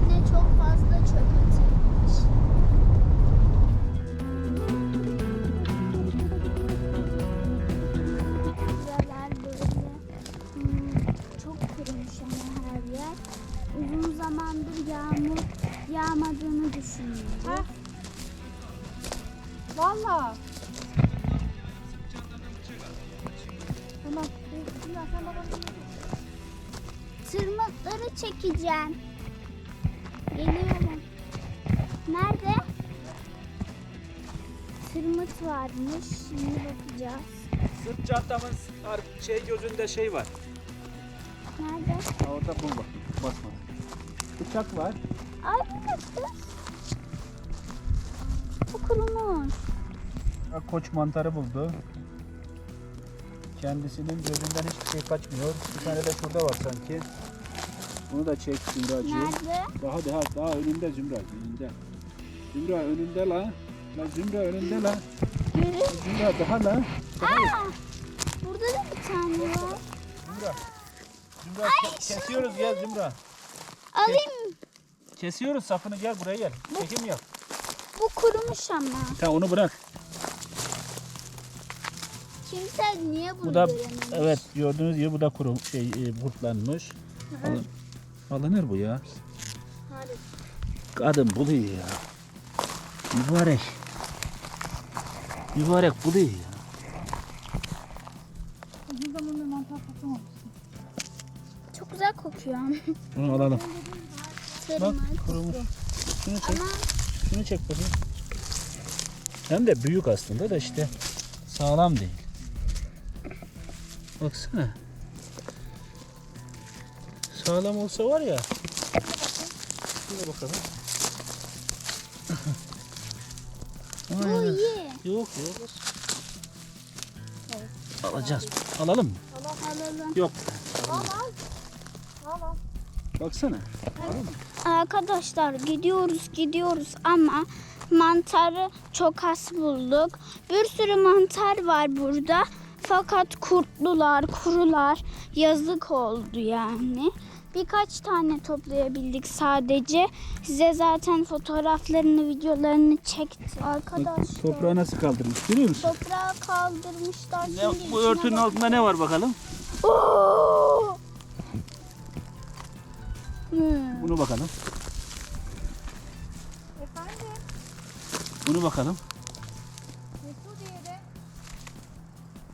içine çok fazla çöp atılmış. Buralar böyle hmm, çok kurumuş ama her yer. Uzun zamandır yağmur yağmadığını düşünüyorum. Ha? Valla. Tamam. Tırmıkları çekeceğim. Geliyorum. Nerede? Tırmık varmış. Şimdi bakacağız. Sırt çantamın şey gözünde şey var. Nerede? Ha, orada bul bak. Basma. Bıçak var. Ay ne kız? Bu kurumuş. Ha, Koç mantarı buldu. Kendisinin gözünden hiçbir şey kaçmıyor. Bir tane de şurada var sanki. Bunu da çek Zümracığım. Nerede? Daha daha daha önünde Zümra önünde. Zümra önünde la. La Zümra önünde la. Zümra daha la. Daha. Aa, burada da bir tane var. Zümra. Zümra ke- kesiyoruz gel Zümra. Alayım. Kesiyoruz safını gel buraya gel. Çekim yap. Bu kurumuş ama. Tamam onu bırak. Kimse niye bunu Bu da görememiş? evet gördüğünüz gibi bu da kuru şey e, kurtlanmış. Alın, alınır bu ya. Hadi. Kadın buluyor ya. Mübarek. Mübarek buluyor ya. Uzun zamandır mantar toplamamıştım. Çok güzel kokuyor ama. Bunu alalım. Bak kurumuş. Şunu çek. Ama Şunu çek bakayım. Hem de büyük aslında da işte sağlam değil. Baksana. Sağlam olsa var ya. Şuna bakalım. bu Aynen. iyi. Yok yok. Alacağız. Alalım mı? Alalım. Yok. Al al. Al al. Baksana. Arkadaşlar gidiyoruz gidiyoruz ama mantarı çok az bulduk. Bir sürü mantar var burada. Fakat kurtlular, kurular yazık oldu yani. Birkaç tane toplayabildik sadece. Size zaten fotoğraflarını, videolarını çektim. Arkadaşlar Toprağı nasıl kaldırmış görüyor musun? toprağı kaldırmışlar. Ne, bu örtünün bak- altında ne var bakalım? Oo! Hmm. Bunu bakalım. Efendim. Bunu bakalım.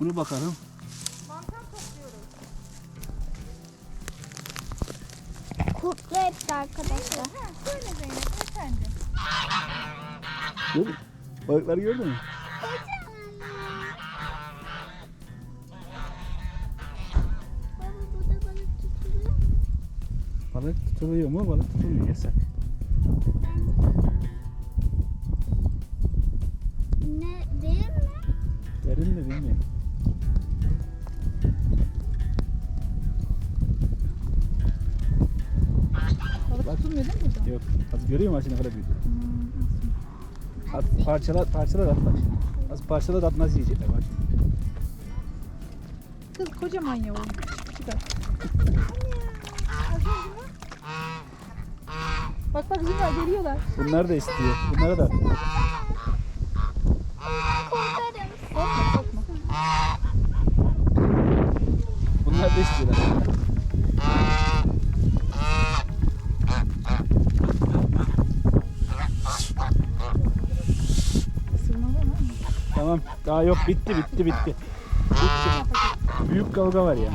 Bunu bakalım. Kurtlu hepsi arkadaşlar. Ha, söyle Zeynep efendim. Balıkları gördün mü? Baba burada balık tutuluyor mu? Balık tutuluyor mu? Balık tutulmuyor. Yasak. Ne değil mi? Derin mi bilmiyorum. Balık tutulmuyor değil mi burada? Yok. Az görüyor musun ne kadar büyük? At, parçala, parçala da at bak. Az parçala da at nasıl yiyecekler bak. Kız kocaman ya o. Bir dakika. Bak bak Zümra geliyorlar. Bunlar da istiyor. Bunlara da. Korkarım. Korkma korkma. Bunlar da istiyorlar. Isırmalı mı? Tamam. Daha yok. Bitti bitti bitti. Bitti. Büyük kavga var ya.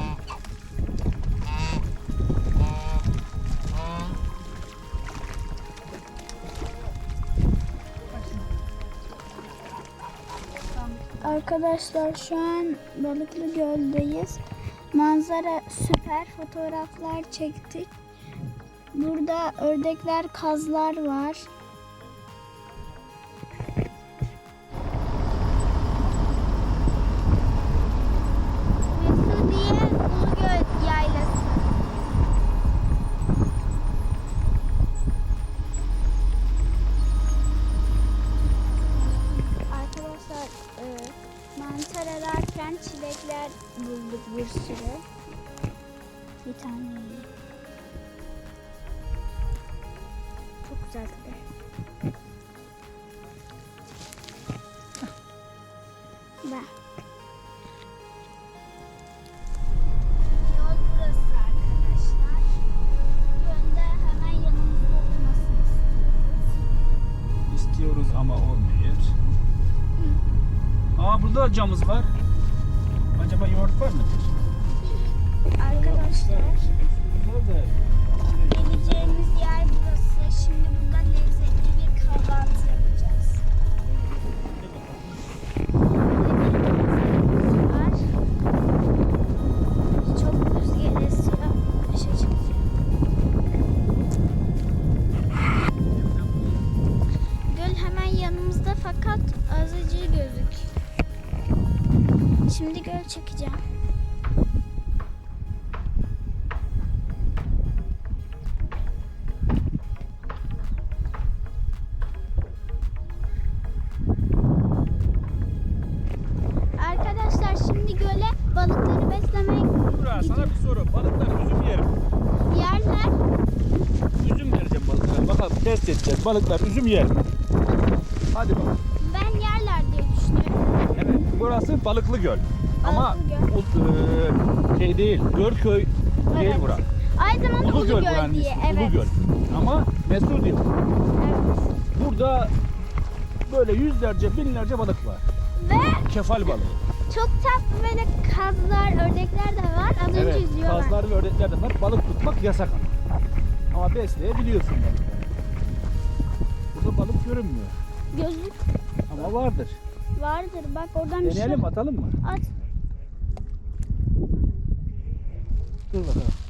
Arkadaşlar şu an Balıklı Göl'deyiz. Manzara süper. Fotoğraflar çektik. Burada ördekler, kazlar var. Arkadaşlar e, mantar ararken çilekler bulduk bir sürü. Bir tane. Çok güzel tadı. Poğaçamız var. Acaba yoğurt var mıdır? Arkadaşlar Nerede? geleceğimiz yer burası. Şimdi burada lezzetli bir kahvaltı yapacağız. Çok rüzgar esiyor. Dışa çıkacağım. Göl hemen yanımızda fakat azıcık gözük. Şimdi göl çekeceğim. Arkadaşlar şimdi göle balıkları beslemeye Burak sana bir soru. Balıklar üzüm yer mi? yerler. Üzüm vereceğim balıklara. Bakalım test edeceğiz. Balıklar üzüm yer mi? Hadi bakalım. Burası Balıklı Göl. Ama e, şey değil. Gölköy değil Evet. bura. Aynı zamanda Ulu Ulu Göl Göl buranın diye. ismi. Evet. Ulu Göl. Ama Mesudi. evet. Burada böyle yüzlerce, binlerce balık var. Ve Kefal balığı. çok tatlı böyle kazlar, ördekler de var. Az önce Evet, yüzüyorlar. kazlar ve ördekler de var. Balık tutmak yasak ama. Ama besleyebiliyorsun balıkları. Burada balık görünmüyor. Gözlük Ama vardır. Vardır. Bak oradan bir şey. Deneyelim atalım mı? At. Dur bakalım.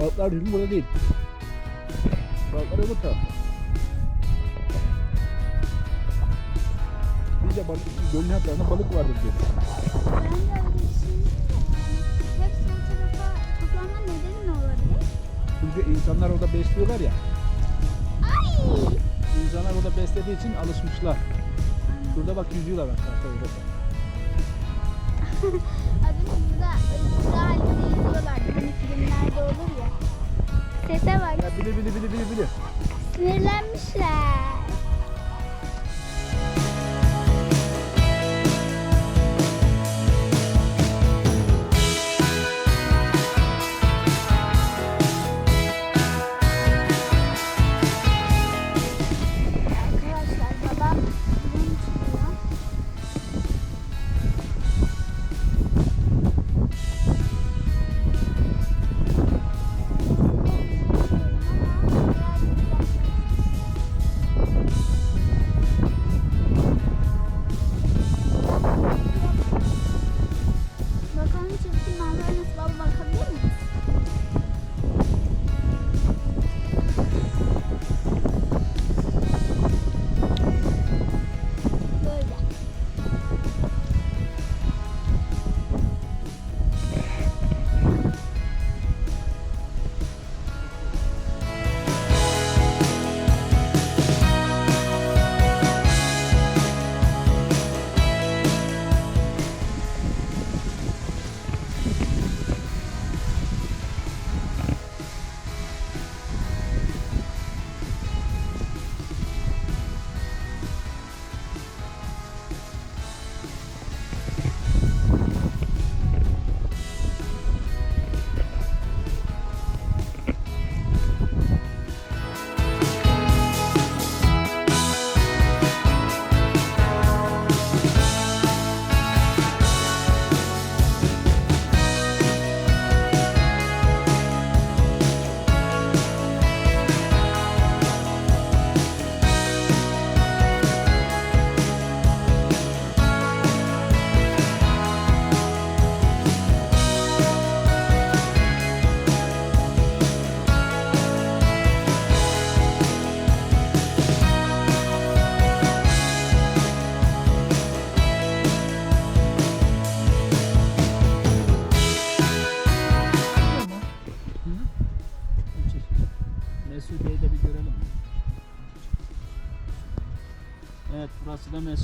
Balıklar bizim burada değil. Balıklar öbür tarafta. Biz de balık, gölün her tarafında balık vardır düşünüyoruz. Ben de öyle düşündüm. Hepsi tarafa toplanma nedeni ne olabilir? Çünkü insanlar orada besliyorlar ya. Ay! İnsanlar orada beslediği için alışmışlar. Şurada bak yüzüyorlar bak karşıda orada. Burada burada halinde yüzüyorlardı. Hani filmlerde olur ya. Sese bak. Ya bili bili bili bili bili. Sinirlenmişler.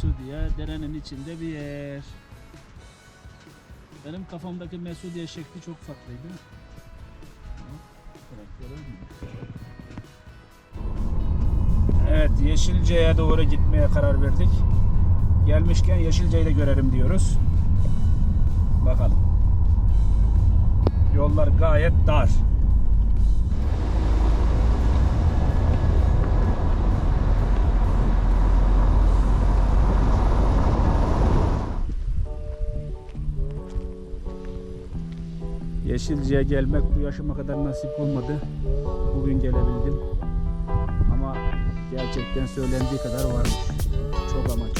Mesudiye derenin içinde bir yer. Benim kafamdaki Mesudiye şekli çok farklıydı. Evet Yeşilce'ye doğru gitmeye karar verdik. Gelmişken Yeşilce'yi de görelim diyoruz. Bakalım. Yollar gayet dar. Yeşilce'ye gelmek bu yaşıma kadar nasip olmadı. Bugün gelebildim. Ama gerçekten söylendiği kadar varmış. Çok ama çok